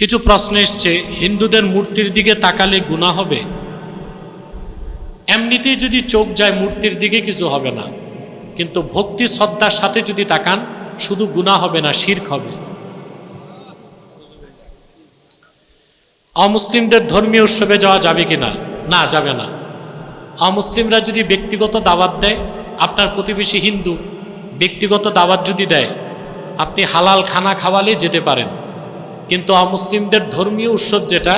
কিছু প্রশ্ন এসছে, হিন্দুদের মূর্তির দিকে তাকালে গুণা হবে? এমনিতেই যদি চোখ যায়, মূর্তির দিকে কিছু হবে না। কিন্তু ভক্তি, শ্রদ্ধার সাথে যদি তাকান, শুধু গুণা হবে না, শির্ক হবে। অমুসলিমদের ধর্মীয় উৎসবে যাওয়া যাবে কি না না যাবে না। অমুসলিমরা যদি ব্যক্তিগত দাওয়াত দেয়, আপনার প্রতিবেশী হিন্দু ব্যক্তিগত দাওয়াত যদি দেয়, আপনি হালাল খানা খাওয়ালে যেতে পারেন। কিন্তু অমুসলিমদের ধর্মীয় উৎসব যেটা,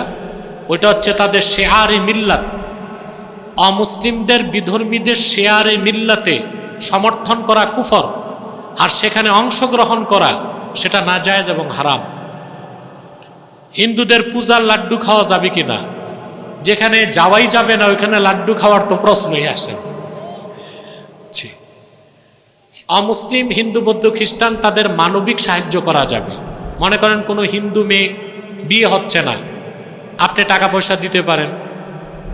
ওইটা হচ্ছে তাদের শেয়ারে মিল্লাত। অমুসলিমদের বিধর্মীদের শেয়ারে মিল্লাতে সমর্থন করা কুফর, আর সেখানে অংশগ্রহণ করা সেটা নাজায়েজ এবং হারাম। হিন্দুদের পূজার লাড্ডু খাওয়া যাবে কি না যেখানে যাওয়াই যাবে না, ওইখানে লাড্ডু খাওয়ার তো প্রশ্নই আসে অমুসলিম হিন্দু, বৌদ্ধ, খ্রিস্টান তাদের মানবিক সাহায্য করা যাবে। মনে করেন কোনো হিন্দু মেয়ে বিয়ে হচ্ছে না। আপনি টাকা পয়সা দিতে পারেন।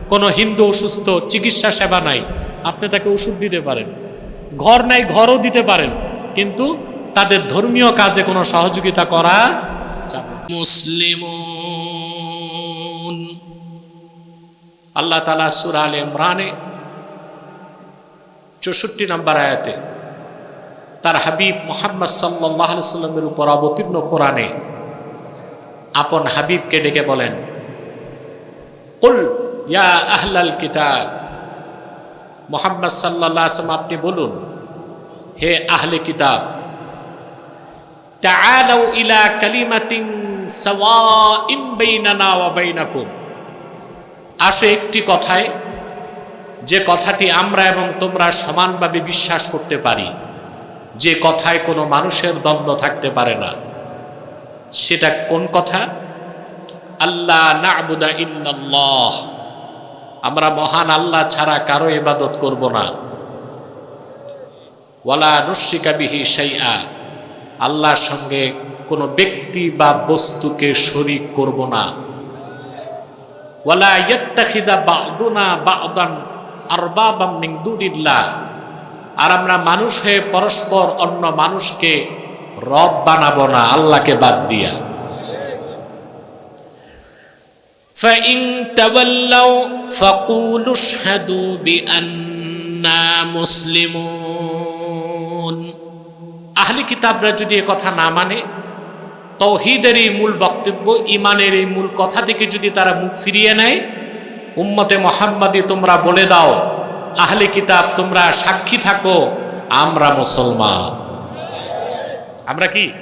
কোনো হিন্দু অসুস্থ, চিকিৎসা সেবা নাই, আপনি তাকে ওষুধ দিতে পারেন। ঘর নাই, ঘরও দিতে পারেন। কিন্তু তাদের ধর্মীয় কাজে কোনো সহযোগিতা করা যাবে না। মুসলিমুন। আল্লাহ তালা সুর আল ইমরানে চৌষট্টি নম্বর আয়াতে তার হাবিব মোহাম্মদ সাল্লাহ সাল্লামের উপর অবতীর্ণ কোরআনে আপন হাবিবকে ডেকে বলেন কুল ইয়া আহলাল কিতাব মোহাম্মদ সাল্লাহ আসলাম আপনি বলুন হে আহলে কিতাব تعالوا إلى كلمة سواء بيننا وبينكم আসো একটি কথায় যে কথাটি আমরা এবং তোমরা সমানভাবে বিশ্বাস করতে পারি যে কথায় কোনো মানুষের দ্বন্দ্ব থাকতে পারে না। সেটা কোন কথা? আল্লাহ ইল্লাল্লাহ। আমরা মহান আল্লাহ ছাড়া কারও ইবাদত করব না। ওয়ালা নুশিকা বিহি সাইয়া আল্লাহর সঙ্গে কোনো ব্যক্তি বা বস্তুকে শরিক করব না। ওয়ালা ইয়াত্তাখিদা বা'দুনা বা'দান আরবাবাম মিন দুনিল্লাহ। আর আমরা মানুষ হয়ে পরস্পর অন্য মানুষকে রব বানাবো না আল্লাহকে বাদ দিয়া فإن تولوا فقولوا اشهدوا بأننا مسلمون আহলি কিতাবরা যদি এ কথা না মানে তৌহিদের এই মূল বক্তব্য ইমানের এই মূল কথা থেকে যদি তারা মুখ ফিরিয়ে নেয় উম্মতে মোহাম্মদী তোমরা বলে দাও আহলে কিতাব, তোমরা সাক্ষী থাকো, আমরা মুসলমান। আমরা কি?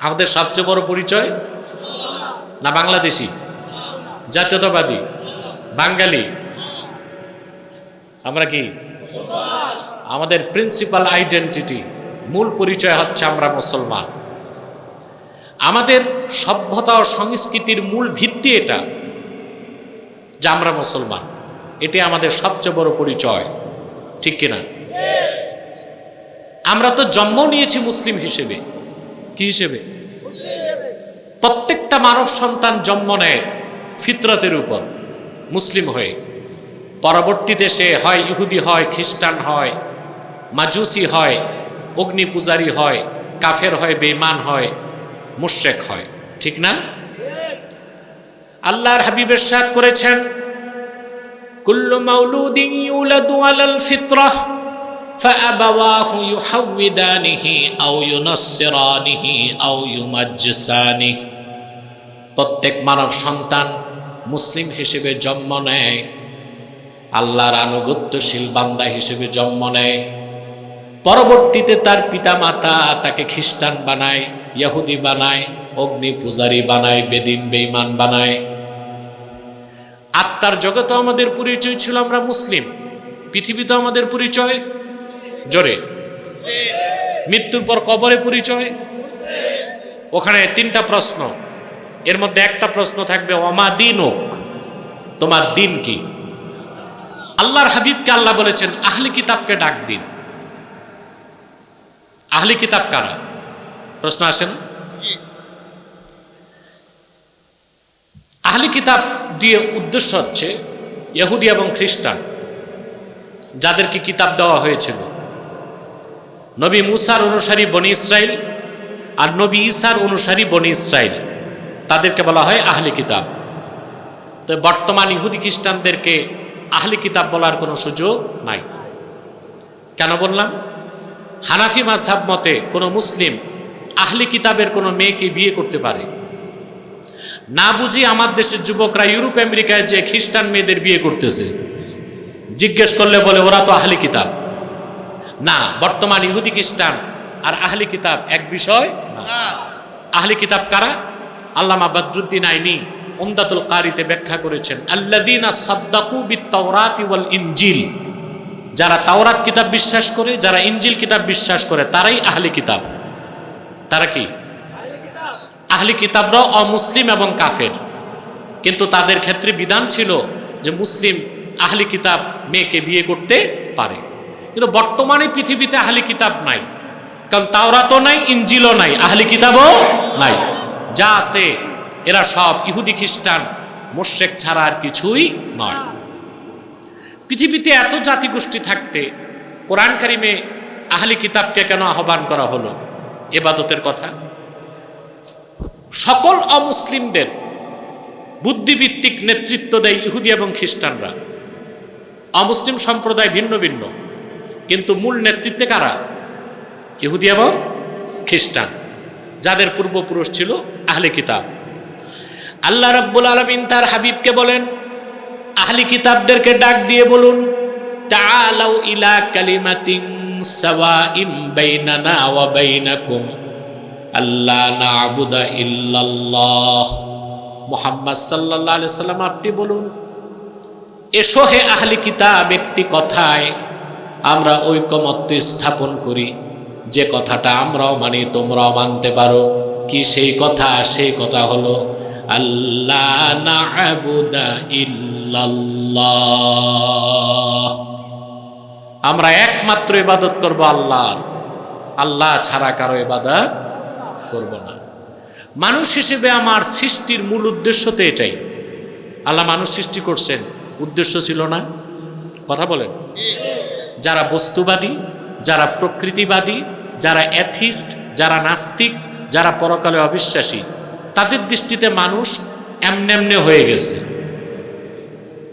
আমাদের সবচেয়ে বড় পরিচয়? না বাংলাদেশি? জাতীয়তাবাদী? বাঙালি? আমরা কি? আমাদের প্রিন্সিপাল আইডেন্টিটি মূল পরিচয় হচ্ছে আমরা মুসলমান। আমাদের সভ্যতা ও সংস্কৃতির মূল ভিত্তি এটা যে আমরা মুসলমান। এটি আমাদের সবচেয়ে বড় পরিচয়। ঠিক কিনা? আমরা তো জন্ম নিয়েছি মুসলিম হিসেবে। কি হিসেবে? প্রত্যেকটা মানব সন্তান জন্ম নেয় ফিতরতের উপর, মুসলিম হয়ে। পরবর্তীতে সে হয় ইহুদি হয়, খ্রিস্টান হয়, মাজুসি হয়, অগ্নি পূজারী হয়, কাফের হয়, বেঈমান হয় মুশেক হয়। ঠিক না? আল্লাহর হাবিবের সাথ করেছেন কুল্লু মাউলুদিন ইউলাদু আলাল ফিতরাহ فأبواه يحودانه أو ينصرانه أو يمجسانه প্রত্যেক মানব সন্তান মুসলিম হিসেবে জন্ম নেয় আল্লাহর আনুগত্যশীল বান্দা হিসেবে জন্ম নেয় পরবর্তীতে তার পিতামাতা তাকে খ্রিস্টান বানায় ইহুদি বানায় অগ্নি পূজারী বানায় বেদিন বেইমান বানায় আত্মার জগতে আমাদের পরিচয় ছিল, আমরা মুসলিম। পৃথিবীতে আমাদের পরিচয় জোরে। মৃত্যুর পর কবরে পরিচয়। ওখানে তিনটা প্রশ্ন। এর মধ্যে একটা প্রশ্ন থাকবে অমা দিন তোমার দিন কি? আল্লাহর হাবিবকে আল্লাহ বলেছেন, আহলি কিতাবকে ডাক দিন। আহলি কিতাব কারা? প্রশ্ন আসেন আহলি কিতাব দিয়ে উদ্দেশ্য হচ্ছে ইহুদি এবং খ্রিস্টান যাদেরকে কিতাব দেওয়া হয়েছিল। নবী মুসার অনুসারী বনি ইসরাইল আর নবী ঈসার অনুসারী বনি ইসরাইল, তাদেরকে বলা হয় আহলি কিতাব। তো বর্তমান ইহুদি খ্রিস্টানদেরকে আহলি কিতাব বলার কোনো সুযোগ নাই। কেন বললাম? হানাফি মাঝহাব মতে কোনো মুসলিম আহলি কিতাবের কোনো মেয়েকে বিয়ে করতে পারে। না বুঝি আমার দেশের যুবকরা ইউরোপ আমেরিকায় যে খ্রিস্টান মেয়েদের বিয়ে করতেছে। জিজ্ঞেস করলে বলে ওরা তো আহলি কিতাব। না বর্তমান ইহুদি খ্রিস্টান আর আহলি কিতাব এক বিষয় আহলি কিতাব কারা? আল্লামা বদরুদ্দিন আইনি উমদাতুল কারিতে ব্যাখ্যা করেছেন আল্লাদিনা সাদ্দাকু বিত্তাওরাতি ওয়াল ইনজিল। যারা তাওরাত কিতাব বিশ্বাস করে যারা ইনজিল কিতাব বিশ্বাস করে তারাই আহলি কিতাব। তারা কি? আহলি কিতাবরাও অমুসলিম এবং কাফের। কিন্তু তাদের ক্ষেত্রে বিধান ছিল যে মুসলিম আহলি কিতাব মেয়েকে বিয়ে করতে পারে। কিন্তু বর্তমানে পৃথিবীতে আহলি কিতাব নাই। কারণ তাওরাতও নাই ইঞ্জিলও নাই, আহলি কিতাবও নাই। যা আছে, এরা সব ইহুদি খ্রিস্টান, মোশেক ছাড়া আর কিছুই নয়। পৃথিবীতে এত জাতিগোষ্ঠী থাকতে কোরআন কারিমে আহলি কিতাবকে কেন আহ্বান করা হলো? এবাদতের কথা। সকল অমুসলিমদের বুদ্ধিভিত্তিক নেতৃত্ব দেয় ইহুদি এবং খ্রিস্টানরা। অমুসলিম সম্প্রদায় ভিন্ন ভিন্ন। কিন্তু মূল নেতৃত্বে কারা? ইহুদি এবং খ্রিস্টান, যাদের পূর্বপুরুষ ছিল আহলে কিতাব। আল্লাহ রাব্বুল আলমিন তার হাবিবকে বলেন, আহলি কিতাবদেরকে ডাক দিয়ে বলুন, তাআলাউ ইলা কালিমাতিন সাওয়াইম বাইনানা ওয়া বাইনাকুম। আল্লাহ নাবুদা ইল্লাল্লাহ। মুহাম্মদ সাল্লাম, আপনি বলুন, এসো হে আহলি কিতাব, একটি কথায় আমরা ঐকমত্য স্থাপন করি। যে কথাটা আমরাও মানি, তোমরাও মানতে পারো। কি সেই কথা? সেই কথা হলো আল্লাহ ইল্লাল্লাহ। আমরা একমাত্র ইবাদত করব আল্লাহর। আল্লাহ ছাড়া কারও ইবাদত করব না। মানুষ হিসেবে আমার সৃষ্টির মূল উদ্দেশ্য তো এটাই। আল্লাহ মানুষ সৃষ্টি করছেন, উদ্দেশ্য ছিল না। কথা বলেন। যারা বস্তুবাদী, যারা প্রকৃতিবাদী, যারা অ্যাথিস্ট, যারা নাস্তিক, যারা পরকালে অবিশ্বাসী, তাদের দৃষ্টিতে মানুষ এমনেমনে হয়ে গেছে।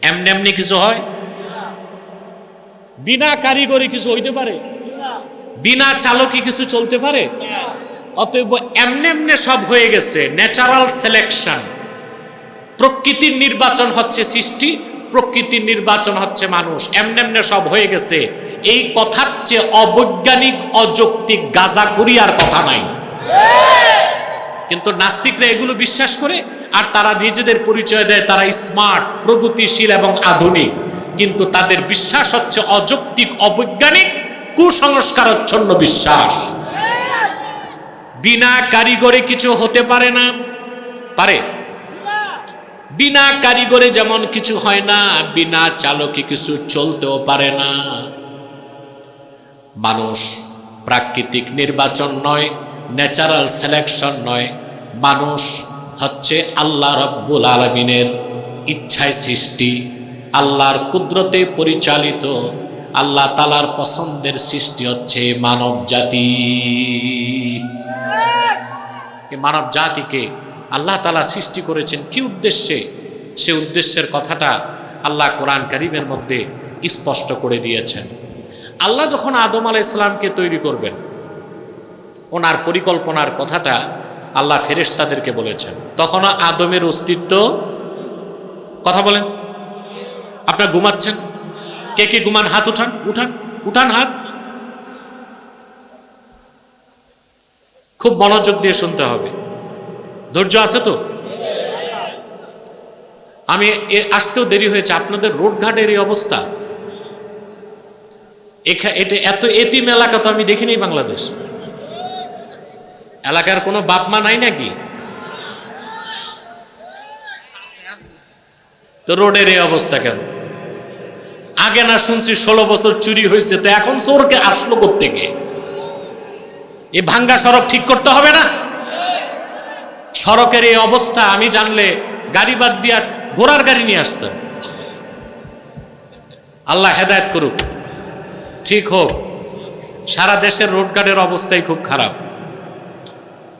এমনেমনি কিছু হয়? বিনা কারিগরি কিছু হইতে পারে? বিনা চালকি কিছু চলতে পারে? অতএব এমনে এমনে সব হয়ে গেছে ন্যাচারাল সিলেকশন প্রকৃতির নির্বাচন হচ্ছে সৃষ্টি প্রকৃতির নির্বাচন হচ্ছে মানুষ। এমনে এমনে সব হয়ে গেছে। এই কথার চেয়ে অবৈজ্ঞানিক, অযৌক্তিক, গাজাখুরি আর কথা নাই। কিন্তু নাস্তিকরা এগুলো বিশ্বাস করে, আর তারা নিজেদের পরিচয় দেয়, তারা স্মার্ট প্রগতিশীল এবং আধুনিক। কিন্তু তাদের বিশ্বাস হচ্ছে অযৌক্তিক, অবৈজ্ঞানিক, কুসংস্কারচ্ছন্ন বিশ্বাস। বিনা কারিগরে কিছু হতে পারে না। পারে। বিনা কারিগরে যেমন কিছু হয় না, বিনা চালকে কিছু চলতেও পারে না। মানুষ প্রাকৃতিক নির্বাচন নয় ন্যাচারাল সিলেকশন নয়। মানুষ হচ্ছে আল্লাহ রব্বুল আলমিনের ইচ্ছায় সৃষ্টি, আল্লাহর কুদরতে পরিচালিত আল্লাহ তালার পছন্দের সৃষ্টি হচ্ছে মানব জাতি। মানব জাতিকে আল্লাহ তালা সৃষ্টি করেছেন কি উদ্দেশ্যে? সে উদ্দেশ্যের কথাটা আল্লাহ কোরআন করিমের মধ্যে স্পষ্ট করে দিয়েছেন। আল্লাহ যখন আদম আলা ইসলামকে তৈরি করবেন, ওনার পরিকল্পনার কথাটা আল্লাহ ফেরেশতাদেরকে বলেছেন। তখন আদমের অস্তিত্ব, কথা বলেন, আপনার ঘুমাচ্ছেন? কে কে গুমান? হাত উঠান উঠান উঠান হাত। খুব মনোযোগ দিয়ে শুনতে হবে। ধৈর্য আছে তো? আমি আসতেও দেরি হয়েছে, আপনাদের রোডঘাটের এই অবস্থা। এটা এত এতিম এলাকা তো আমি দেখিনি বাংলাদেশ। এলাকার কোনো বাপমা নাই নাকি? তো রোডের এই অবস্থা কেন? আগে না শুনছি ষোলো বছর চুরি হয়েছে, তো এখন চোরকে আসলো থেকে এই ভাঙ্গা সড়ক ঠিক করতে হবে না? সড়কের এই অবস্থা, আমি জানলে গাড়ি বাদ দিয়া ঘোড়ার গাড়ি নিয়ে আসতাম। আল্লাহ হেদায়ত করুক। ঠিক হোক, সারা দেশের রোডঘাটের অবস্থাই খুব খারাপ।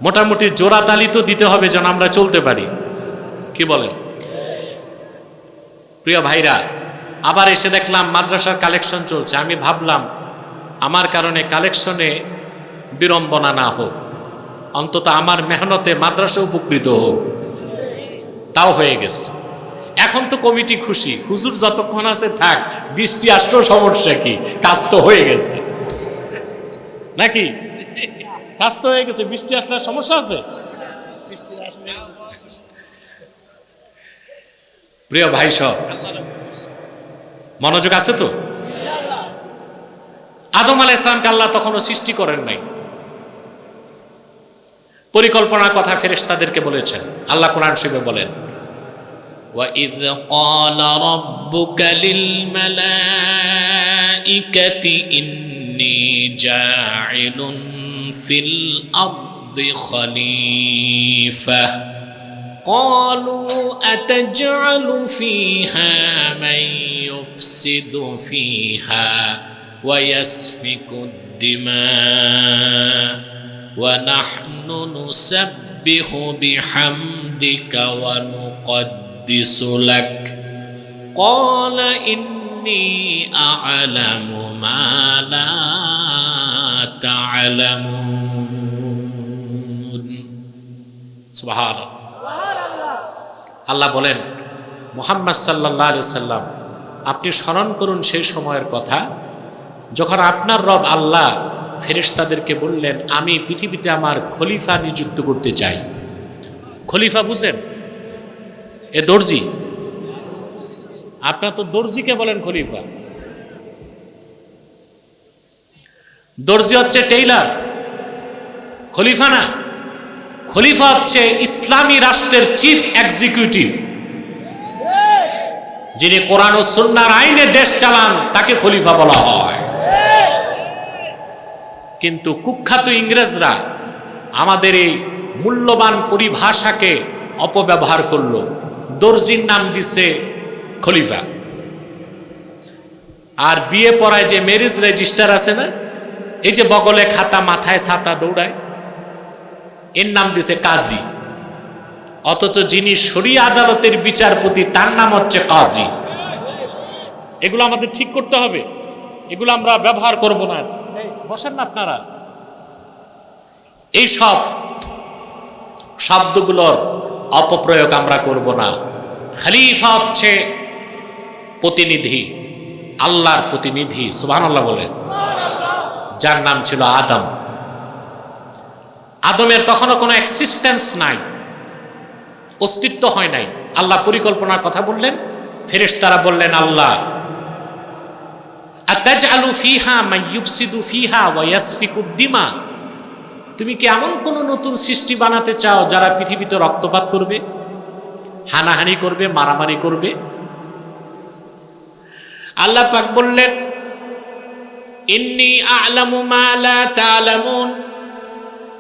মোটামুটি জোড়া তালি তো দিতে হবে যেন আমরা চলতে পারি। কি বলেন? প্রিয় ভাইরা আবার এসে দেখলাম মাদ্রাসার কালেকশন চলছে। আমি ভাবলাম, আমার কারণে কালেকশনে বিড়ম্বনা না হোক, অন্তত আমার মেহনতে মাদ্রাসা উপকৃত হোক। তাও হয়ে গেছে। এখন তো কমিটি খুশি। হুজুর যতক্ষণ আছে থাক, বৃষ্টি আসলেও সমস্যা কি? কাজ তো হয়ে গেছে। নাকি? কাজ তো হয়ে গেছে। বৃষ্টি আসলে সমস্যা আছে? প্রিয় ভাই সব মনোযোগ আছে তো আদম আলাহ ইসলামকে আল্লাহ তখনও সৃষ্টি করেন নাই পরিকল্পনার কথা ফেরেশতাদেরকে বলেছেন আল্লাহ কোরআন শিবে বলেন وإذ قال ربك للملائكة إني جاعل في الأرض خليفة قالوا أتجعل فيها من يفسد فيها ويسفك الدماء ونحن نسبح بحمدك ونقدس لك قال إني أعلم ما لا تعلمون সুবাহান আল্লাহ বলেন মুহাম্মদ সাল্লাহ আলি সাল্লাম আপনি স্মরণ করুন সেই সময়ের কথা। যখন আপনার রব আল্লাহ ফেরেশতাদেরকে বললেন, আমি পৃথিবীতে আমার খলিফা নিযুক্ত করতে চাই। খলিফা বুঝেন এ দর্জি, আপনার তো দর্জিকে বলেন খলিফা। দর্জি হচ্ছে টেইলার, খলিফা না, খলিফা হচ্ছে ইসলামী রাষ্ট্রের চিফ এক্সিকিউটিভ। যিনি কোরআন ও সুন্নার আইনে দেশ চালান, তাকে খলিফা বলা হয়। কিন্তু কুখ্যাত ইংরেজরা আমাদের এই মূল্যবান পরিভাষাকে অপব্যবহার করল। দর্জির নাম দিছে খলিফা। আর বিয়ে পড়ায় যে ম্যারেজ রেজিস্টার আছে না, এই যে বগলে খাতা মাথায় ছাতা দৌড়ায়, এর নাম দিছে কাজী। অথচ যিনি শরীয় আদালতের বিচারপতি, তার নাম হচ্ছে কাজী। এগুলো আমাদের ঠিক করতে হবে। এগুলো আমরা ব্যবহার করব না। বসেন না আপনারা। এই সব শব্দগুলোর অপপ্রয়োগ আমরা করব না। খালিফা হচ্ছে প্রতিনিধি, আল্লাহর প্রতিনিধি সুবহান আল্লাহ বলে। যার নাম ছিল আদম। আদমের তখনও কোনো এক্সিস্টেন্স নাই। অস্তিত্ব হয় নাই। আল্লাহ পরিকল্পনার কথা বললেন, ফেরেশতারা বললেন, আল্লাহ আলু ফিহা ফিহা তুমি কি এমন কোন নতুন সৃষ্টি বানাতে চাও যারা পৃথিবীতে রক্তপাত করবে, হানাহানি করবে, মারামারি করবে? আল্লাহ পাক বললেন আ'লামু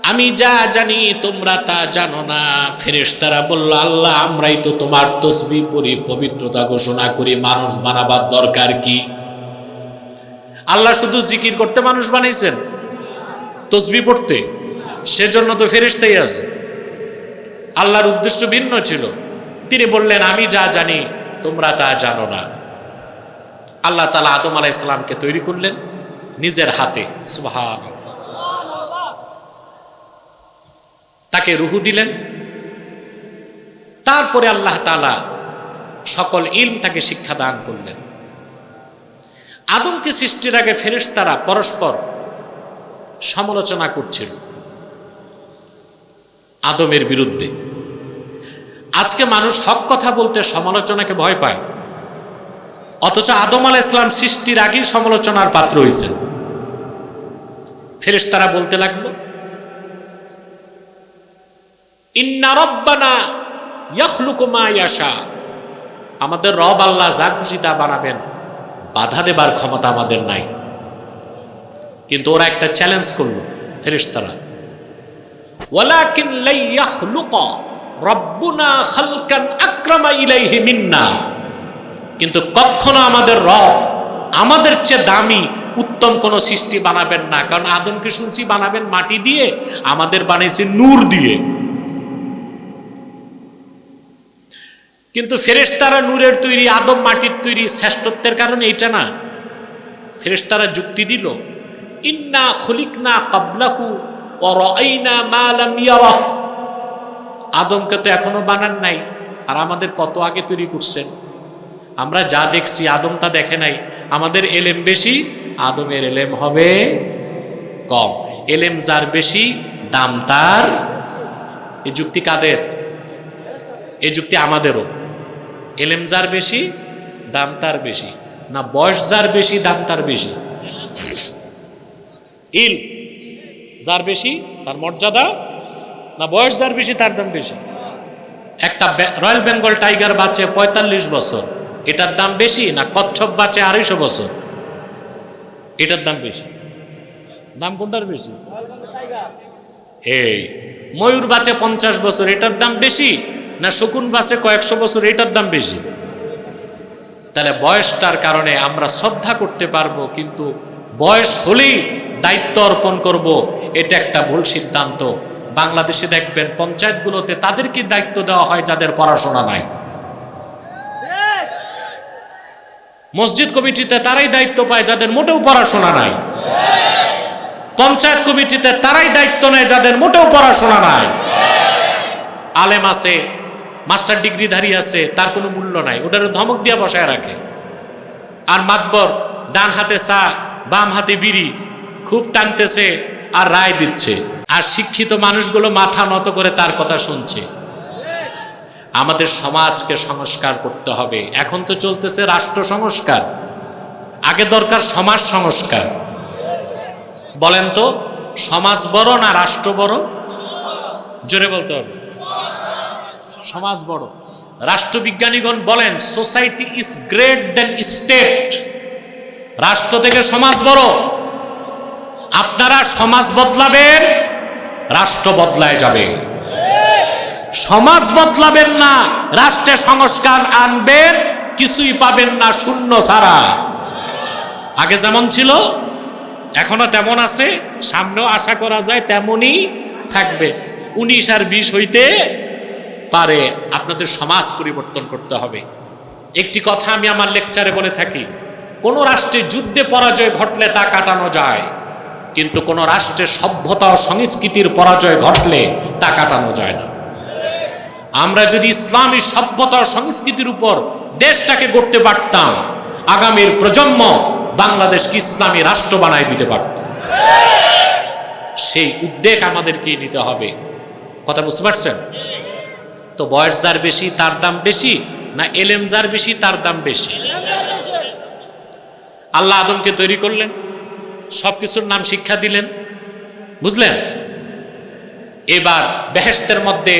আমি যা জানি তোমরা তা জানো না। ফেরেশতারা বলল, আল্লাহ, আমরাই তো তোমার তসবি পড়ি, পবিত্রতা ঘোষণা করি, মানুষ বানাবার দরকার কি? আল্লাহ শুধু জিকির করতে মানুষ বানাইছেন, তসবি পড়তে। সেজন্য তো ফেরেশতাই আছে। আল্লাহর উদ্দেশ্য ভিন্ন ছিল। তিনি বললেন, আমি যা জানি তোমরা তা জানো না। আল্লাহ তালা আদম আলাহ ইসলামকে তৈরি করলেন নিজের হাতে। সুবহান তাকে রুহু দিলেন। তারপরে আল্লাহ তালা সকল ইলম তাকে শিক্ষা দান করলেন। আদমকে সৃষ্টির আগে ফেরেশতারা পরস্পর সমালোচনা করছিল আদমের বিরুদ্ধে। আজকে মানুষ হক কথা বলতে সমালোচনাকে ভয় পায়। অথচ আদম আল ইসলাম সৃষ্টির আগেই সমালোচনার পাত্র হয়েছেন ফেরেশতারা বলতে লাগল আমাদের রব আল্লাহ যা খুশি তা বানাবেন, বাধা দেবার ক্ষমতা আমাদের নাই। কিন্তু ওরা একটা চ্যালেঞ্জ করল ওয়ালাকিন লাই কিন্তু কখনো আমাদের রব আমাদের চেয়ে দামি, উত্তম কোন সৃষ্টি বানাবেন না। কারণ আদমকে শুনছি বানাবেন মাটি দিয়ে, আমাদের বানিয়েছে নূর দিয়ে। কিন্তু ফেরেশতারা নূরের তৈরি, আদম মাটির তৈরি শ্রেষ্ঠত্বের কারণে এইটা না। ফেরেশতারা যুক্তি দিল, ইন্না খুলিকনা কাবলাহু আদমকে তো এখনও বানান নাই, আর আমাদের কত আগে তৈরি করছেন? আমরা যা দেখছি, আদম তা দেখে নাই। আমাদের এলেম বেশি, আদমের এলেম হবে কম। এলেম যার বেশি, দাম তার। এই যুক্তি কাদের? এ যুক্তি আমাদেরও। এলেম যার বেশি, দাম তার বেশি। না, বয়স যার বেশি, দাম তার বেশি। ইল যার বেশি, তার মর্যাদা। না, বয়স যার বেশি, তার দাম বেশি। একটা রয়্যাল বেঙ্গল টাইগার বাঁচে পঁয়তাল্লিশ বছর। এটার দাম বেশি, না, কচ্ছপ বাঁচে আড়াইশো বছর? এটার দাম বেশি। দাম কোনটার বেশি? এই, ময়ূর বাঁচে পঞ্চাশ বছর, এটার দাম বেশি। না শকুন বাঁচে কয়েকশো বছর, এটার দাম বেশি। তাহলে বয়সটার কারণে আমরা শ্রদ্ধা করতে পারব, কিন্তু বয়স হলেই দায়িত্ব অর্পণ করব, এটা একটা ভুল সিদ্ধান্ত। বাংলাদেশে দেখবেন, পঞ্চায়েতগুলোতে তাদেরকে দায়িত্ব দেওয়া হয় যাদের পড়াশোনা নাই। মসজিদ কমিটিতে তারাই দায়িত্ব পায় যাদের মোটেও পড়াশোনা নাই। পঞ্চায়েত কমিটিতে তারাই দায়িত্ব নেয় যাদের মোটেও পড়াশোনা নাই। আলেম আছে মাস্টার ডিগ্রিধারী আছে, তার কোনো মূল্য নাই। ওটার ধমক দিয়ে বসায় রাখে। আর মাতবর ডান হাতে চা, বাম হাতে বিড়ি, খুব টানতেছে আর রায় দিচ্ছে। আর শিক্ষিত মানুষগুলো মাথা নত করে তার কথা শুনছে। আমাদের সমাজকে সংস্কার করতে হবে। এখন তো চলতেছে রাষ্ট্র সংস্কার। আগে দরকার সমাজ সংস্কার। বলেন তো, সমাজ বড় না রাষ্ট্র বড়? জোরে বলতে হবে। সমাজ বড়। রাষ্ট্রবিজ্ঞানীগণ বলেন society is great than state রাষ্ট্র থেকে সমাজ বড়। আপনারা সমাজ বদলাবেন, রাষ্ট্র বদলায় যাবে। সমাজ বদলাবেন না, রাষ্ট্রে সংস্কার আনবেন, কিছুই পাবেন না শূন্য ছাড়া আগে যেমন ছিল, এখনও তেমন আছে, সামনেও আশা করা যায় তেমনই থাকবে। উনিশ আর বিশ হইতে পারে আপনাদের সমাজ পরিবর্তন করতে হবে। একটি কথা আমি আমার লেকচারে বলে থাকি, কোন রাষ্ট্রে যুদ্ধে পরাজয় ঘটলে তা কাটানো যায়, কিন্তু কোন রাষ্ট্রে সভ্যতা ও সংস্কৃতির পরাজয় ঘটলে তা কাটানো যায় না। আমরা যদি ইসলামী সভ্যতা ও সংস্কৃতির উপর দেশটাকে গড়তে পারতাম, আগামীর প্রজন্ম বাংলাদেশকে ইসলামী রাষ্ট্র বানায় দিতে পারত। সেই উদ্বেগ আমাদেরকে নিতে হবে। কথা বুঝতে পারছেন? তো বয়স যার বেশি, তার দাম বেশি, না এলেম যার বেশি, তার দাম বেশি? আল্লাহ আদমকে তৈরি করলেন সব কিছুর নাম শিক্ষা দিলেন, বুঝলেন? এবার বেহেস্তের মধ্যে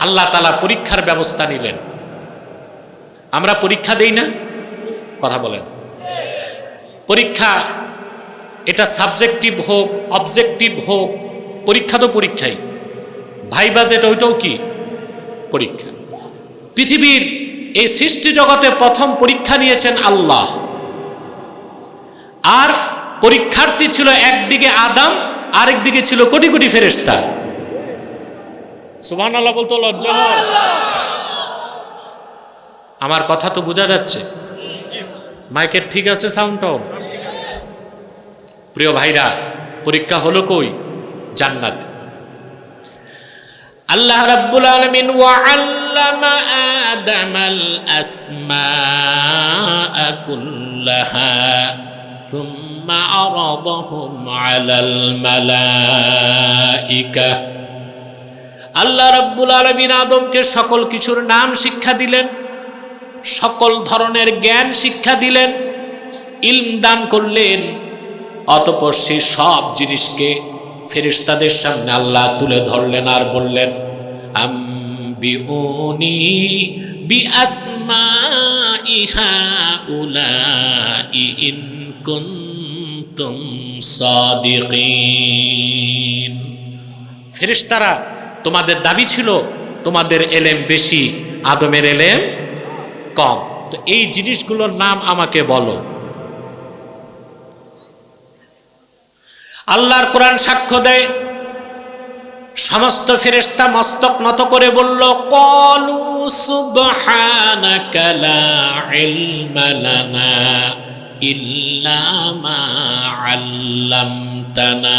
আল্লাহ তালা পরীক্ষার ব্যবস্থা নিলেন। আমরা পরীক্ষা দেই না? কথা বলেন। পরীক্ষা, এটা সাবজেক্টিভ হোক, অবজেক্টিভ হোক, পরীক্ষা তো পরীক্ষাই। ভাইবা যেটা, ওইটাও কি? পরীক্ষা। পৃথিবীর এই সৃষ্টি জগতে প্রথম পরীক্ষা নিয়েছেন আল্লাহ। আর পরীক্ষার্থী ছিল একদিকে আদাম, আরেকদিকে ছিল কোটি কোটি ফেরেস্তা সুবহান আল্লাহ বলতো লজ্জা? আমার কথা তো বোঝা যাচ্ছে। মাইকের ঠিক আছে সাউন্ডটাও? প্রিয় ভাইরা, পরীক্ষা হলো কই? জান্নাত। আল্লাহ রাব্বুল আলামিন ওয়া আল্লামা আদামাল আসমা কুল্লাহা থুম্মা আরাদাহুম আলাল মালাইকা। আল্লাহ রাব্বুল আলামিন আদমকে সকল কিছুর নাম শিক্ষা দিলেন, সকল ধরনের জ্ঞান শিক্ষা দিলেন, ইলম দান করলেন, অতঃপর সেই সব জিনিসকে ফেরিস্তাদের সামনে আল্লাহ তুলে ধরলেন আর বললেন আসমা ইহা উলাই ইন কুনতুম সাদিকিন ফেরেশতারা, তোমাদের দাবি ছিল তোমাদের এলেম বেশি, আদমের এলেম কম। তো এই জিনিসগুলোর নাম আমাকে বলো। আল্লাহর কোরআন সাক্ষ্য দেয় সমস্ত ফেরেস্তা মস্তক নত করে বলল, কলু সুবহানক লা ইলমা আল্লামতানা।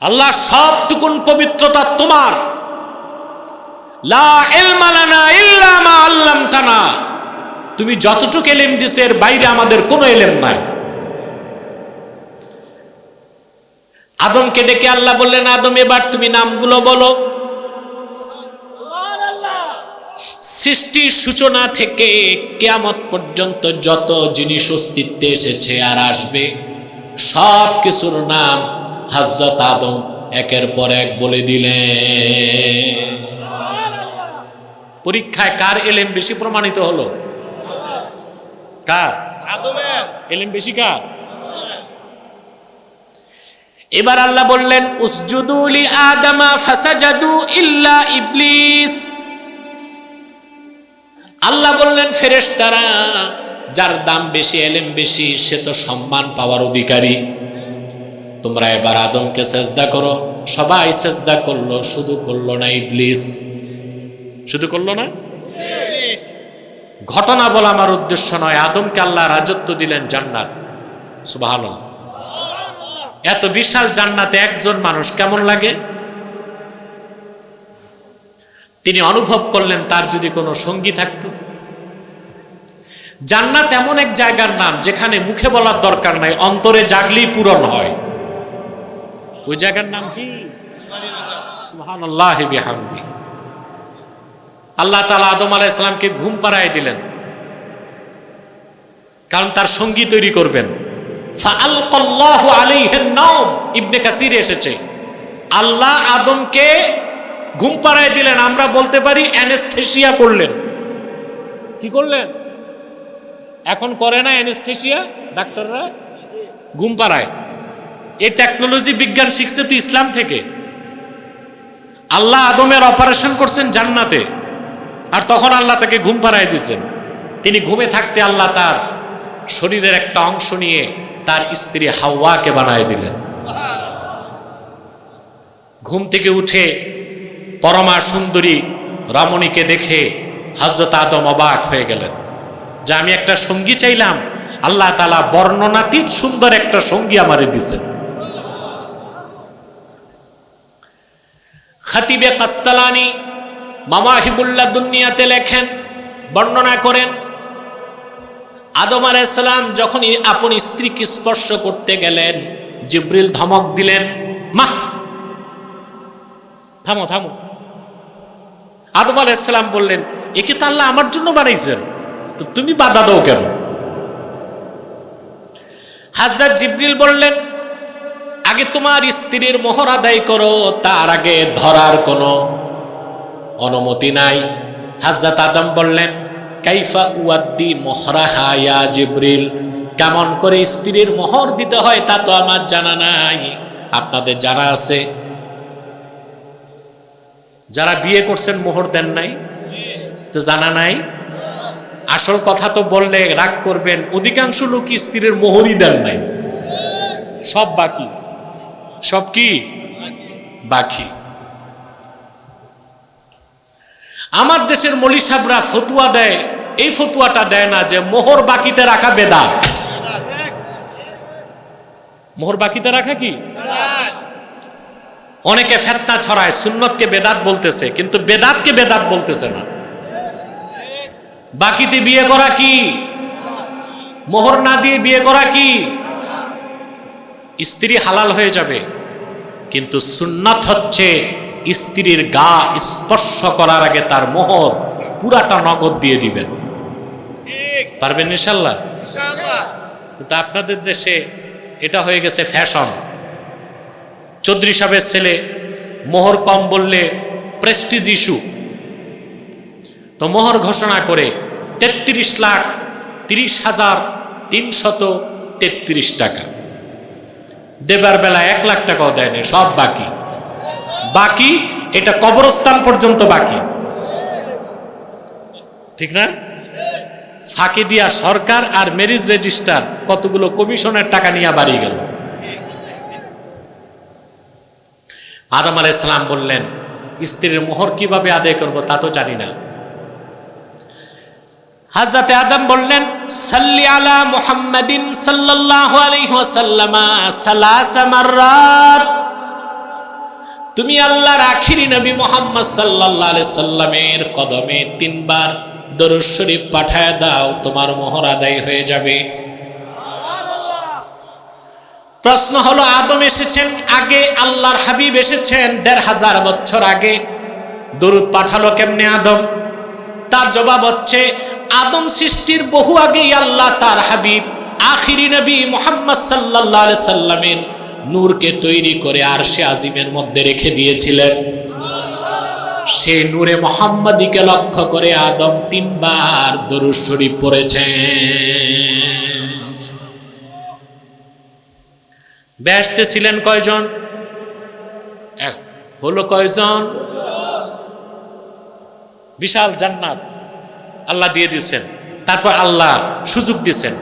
আল্লাহ সবটুকুন পবিত্রতা তোমার। লা ইলমা আল্লামতানা। তুমি যতটুকু এলেম দিছো, এর বাইরে আমাদের কোনো এলেম নাই। আদমকে ডেকে আল্লাহ বললেন, আদম, এবার তুমি নামগুলো বলো। সৃষ্টির সূচনা থেকে কেয়ামত পর্যন্ত যত জিনিস অস্তিত্বে এসেছে আর আসবে, সব কিছুর নাম হজরত আদম, একের পর এক বলে দিলেন। পরীক্ষায় কার এলেম বেশি প্রমাণিত হলো? কার? এলেম বেশি কার? এবার আল্লাহ বললেন উসজুদুলি আদামা ফাসাজাদু ইল্লা ইবলিস। আল্লাহ বললেন ফেরেশতারা যার দাম বেশি এলেম বেশি সে তো সম্মান পাওয়ার অধিকারী। তোমরা এবার আদমকে সেজদা করো। সবাই সেজদা করল শুধু করল না ইবলিস। শুধু করল না? ঘটনা বলা আমার উদ্দেশ্য নয়। আদমকে আল্লাহ রাজত্ব দিলেন জান্নাত। সুবাহান এত বিশাল জান্নাতে একজন মানুষ কেমন লাগে? তিনি অনুভব করলেন তার যদি কোনো সঙ্গী থাকতো। জান্নাত এমন এক জায়গার নাম যেখানে মুখে বলার দরকার নাই, অন্তরে জাগলেই পূরণ হয়। ওই জায়গার নাম কি? বিহামদি। আল্লাহ তালা আদম আলাহ ইসলামকে ঘুম পাড়ায় দিলেন। কারণ তার সঙ্গী তৈরি করবেন। ইবনে কাসিরে এসেছে। আল্লাহ আদমকে ঘুম পাড়ায় দিলেন। আমরা বলতে পারি অ্যানেস্থেসিয়া করলেন। কি করলেন? এখন করে না অ্যানেস্থেসিয়া ডাক্তাররা? ঘুম পাড়ায়। এই টেকনোলজি বিজ্ঞান শিখছে তো ইসলাম থেকে। আল্লাহ আদমের অপারেশন করছেন জান্নাতে। আর তখন আল্লাহ তাকে ঘুম পাড়ায় দিয়েছেন। তিনি ঘুমে থাকতে আল্লাহ তার শরীরের একটা অংশ নিয়ে তার স্ত্রী হাওয়াকে বানায় দিলেন। ঘুম থেকে উঠে পরমা সুন্দরী রমণীকে দেখে হজরত আদম অবাক হয়ে গেলেন। যে আমি একটা সঙ্গী চাইলাম, আল্লাহ তালা বর্ণনাতীত সুন্দর একটা সঙ্গী আমারে দিছেন খাতিবে কাস্তালানি মামাহিবুল্লাহ দুনিয়াতে লেখেন, বর্ণনা করেন, আদম আলাইসালাম যখন আপন স্ত্রীকে স্পর্শ করতে গেলেন, জিব্রিল ধমক দিলেন, মাহ, থামো থামো। আদম আলাইসালাম বললেন একে তো আল্লাহ আমার জন্য বানাইছেন? তো তুমি বাধা দাও কেন? হাজার জিব্রিল বললেন, আগে তোমার স্ত্রীর মোহর আদায় করো, তার আগে ধরার কোনো অনুমতি নাই। হাজরত আদম বললেন, কাইফা উয়াদ্দি মোহরাহা ইয়া জিব্রিল? কেমন করে স্ত্রীর মোহর দিতে হয় তা তো আমার জানা নাই। আপনাদের জানা আছে? যারা বিয়ে করছেন মোহর দেন নাই? তো জানা নাই? আসল কথা তো বললে রাগ করবেন। অধিকাংশ লোক স্ত্রীর মোহরই দেন নাই। সব বাকি? সব কি? বাকি। আমার দেশের মলি সাহরা ফতুয়া দেয়, এই ফতুয়াটা দেয় না যে মোহর বাকিতে রাখা বেদাত। মোহর বাকিতে রাখা কি? অনেকে ফেত্তা ছড়ায়, সুন্নতকে বেদাত বলতেছে, কিন্তু বেদাতকে বেদাত বলতেছে না। বাকিতে বিয়ে করা কি? মোহর না দিয়ে বিয়ে করা কি? স্ত্রী হালাল হয়ে যাবে, কিন্তু সুন্নাত হচ্ছে স্ত্রীর গা স্পর্শ করার আগে তার মোহর পুরাটা নগদ দিয়ে দিবেন। পারবেন ইনশাল্লাহ? কিন্তু আপনাদের দেশে এটা হয়ে গেছে ফ্যাশন। চৌধুরী সাহেবের ছেলে মোহর কম বললে প্রেস্টিজ ইস্যু তো মোহর ঘোষণা করে তেত্রিশ লাখ তিরিশ হাজার তিনশত তেত্রিশ টাকা। দেবার বেলা এক লাখ টাকাও দেয়নি সব বাকি। বাকি, এটা কবরস্থান পর্যন্ত বাকি। ঠিক না? ফাঁকি দিয়া সরকার আর ম্যারেজ রেজিস্টার কতগুলো কমিশনের টাকা নিয়ে বাড়ি গেল। আদম আলাইহিস সালাম বললেন, স্ত্রীর মোহর কীভাবে আদায় করব তা তো জানি না। হাজরাতে আদম বললেন, সাল্লি আলা মুহাম্মাদিন সাল্লাল্লাহু আলাইহি ওয়াসাল্লামা সালাসা মাররাত। তুমি আল্লাহর আখিরি নবী মোহাম্মদ আলাইহি সাল্লামের কদমে তিনবার দরুদ শরীফ পাঠায় দাও, তোমার মোহর আদায় হয়ে যাবে। প্রশ্ন হলো, আদম এসেছেন আগে, আল্লাহর হাবিব এসেছেন দেড় হাজার বছর আগে। দরুদ পাঠালো কেমনে আদম? তার জবাব হচ্ছে, আদম সৃষ্টির বহু আগেই আল্লাহ তার হাবিব, আখিরি নবী মোহাম্মদ সাল্লাহ সাল্লামের নূরকে তৈরি করে আর সে আজিমের মধ্যে রেখে দিয়েছিলেন। সে নূরে মোহাম্মদীকে লক্ষ্য করে আদম তিনবার দরুদ শরীফ পড়েছেন। ব্যস্তে ছিলেন কয়জন? হলো কয়জন? বিশাল জান্নাত। আল্লাহ দিয়ে দিছেন তারপর আল্লাহ সুযোগ দিছেন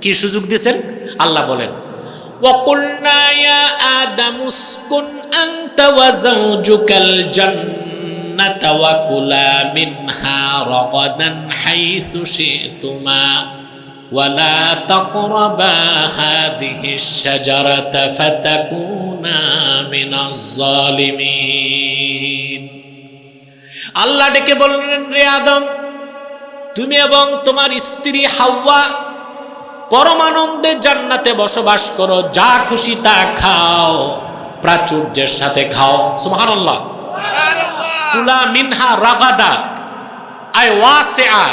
কি সুযোগ দিছেন আল্লাহ বলেন وقلنا يا آدم اسكن أنت وزوجك الجنة وكلا منها رغدا حيث شئتما ولا تقربا هذه الشجرة فتكونا من الظالمين আল্লাহ ডেকে বললেন রে আদম তুমি এবং তোমার স্ত্রী হাওয়া পরমানন্দে জান্নাতে বসবাস করো, যা খুশি তা খাও, প্রাচুর্যের সাথে খাও। মিনহা ওয়াসিআ,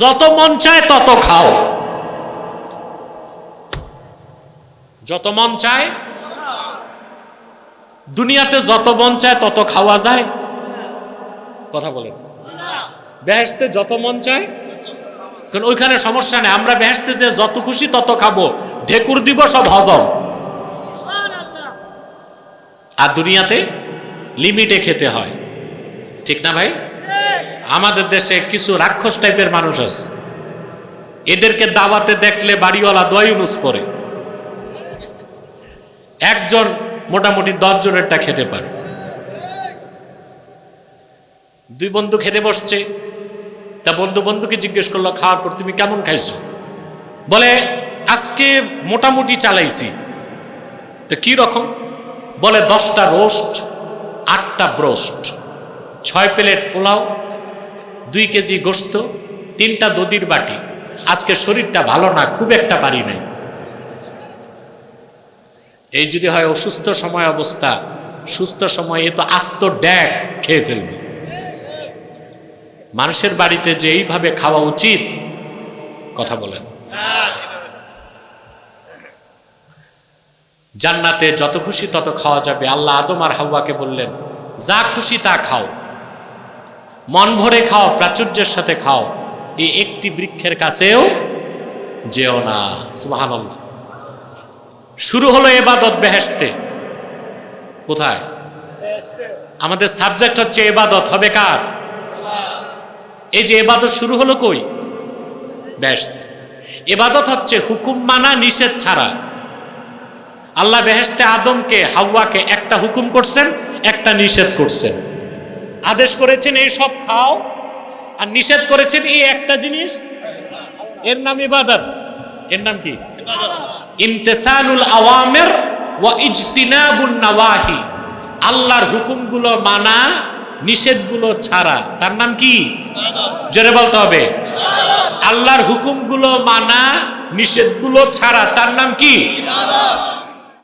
যত মন চায় তত খাও। যত মন চায়, দুনিয়াতে যত মন চায় তত খাওয়া যায়। কথা বলেন। বেহেস্তে যত মন চায় কারণ ওইখানে সমস্যা নেই। আমরা বেহেস্তে যে যত খুশি তত খাব। ঢেকুর দিব সব হজম। আর দুনিয়াতে লিমিটে খেতে হয়। ঠিক না ভাই? আমাদের দেশে কিছু রাক্ষস টাইপের মানুষ আছে। এদেরকে দাওয়াতে দেখলে বাড়িওয়ালা দয়ুনুস পরে একজন মোটামুটি দশ জনেরটা খেতে পারে। দুই বন্ধু খেতে বসছে। তা বন্ধু বন্ধুকে জিজ্ঞেস করল, খাওয়ার পর তুমি কেমন খাইছো? বলে, আজকে মোটামুটি চালাইছি। তো কি রকম? বলে, দশটা রোস্ট, আটটা ব্রোস্ট, ছয় প্লেট পোলাও, দুই কেজি গোস্ত তিনটা দদির বাটি। আজকে শরীরটা ভালো না, খুব একটা পারি নাই। এই যদি হয় অসুস্থ সময় অবস্থা, সুস্থ সময় এ তো আস্ত ড্যাগ খেয়ে ফেলবে। মানুষের বাড়িতে যে এইভাবে খাওয়া উচিত কথা বলেন। জান্নাতে যত খুশি তত খাওয়া যাবে। আল্লাহ আদম আর হাওয়াকে বললেন যা খুশি তা খাও। মন ভরে খাও প্রাচুর্যের সাথে খাও। এই একটি বৃক্ষের কাছেও যেও না। সুবাহান শুরু হলো এবাদত বেহেস্তে কোথায়? আমাদের সাবজেক্ট হচ্ছে এবাদত। হবে কার? এই যে এবাদত শুরু হলো কই? বেহেস্ত এবাদত হচ্ছে হুকুম মানা নিষেধ ছাড়া। আল্লাহ বেহেস্তে আদমকে হাওয়াকে একটা হুকুম করছেন একটা নিষেধ করছেন। আদেশ করেছেন এই সব খাও। আর নিষেধ করেছেন এই একটা জিনিস। এর নাম ইবাদত এর নাম কি? ইমতেসালুল আওয়ামের ওয়া ইজতিনাবুন নাওয়াহি। আল্লাহর হুকুমগুলো মানা নিষেধগুলো ছাড়া। তার নাম কি? জোরে বলতে হবে। আল্লাহর হুকুমগুলো মানা, নিষেধগুলো ছাড়া। তার নাম কি?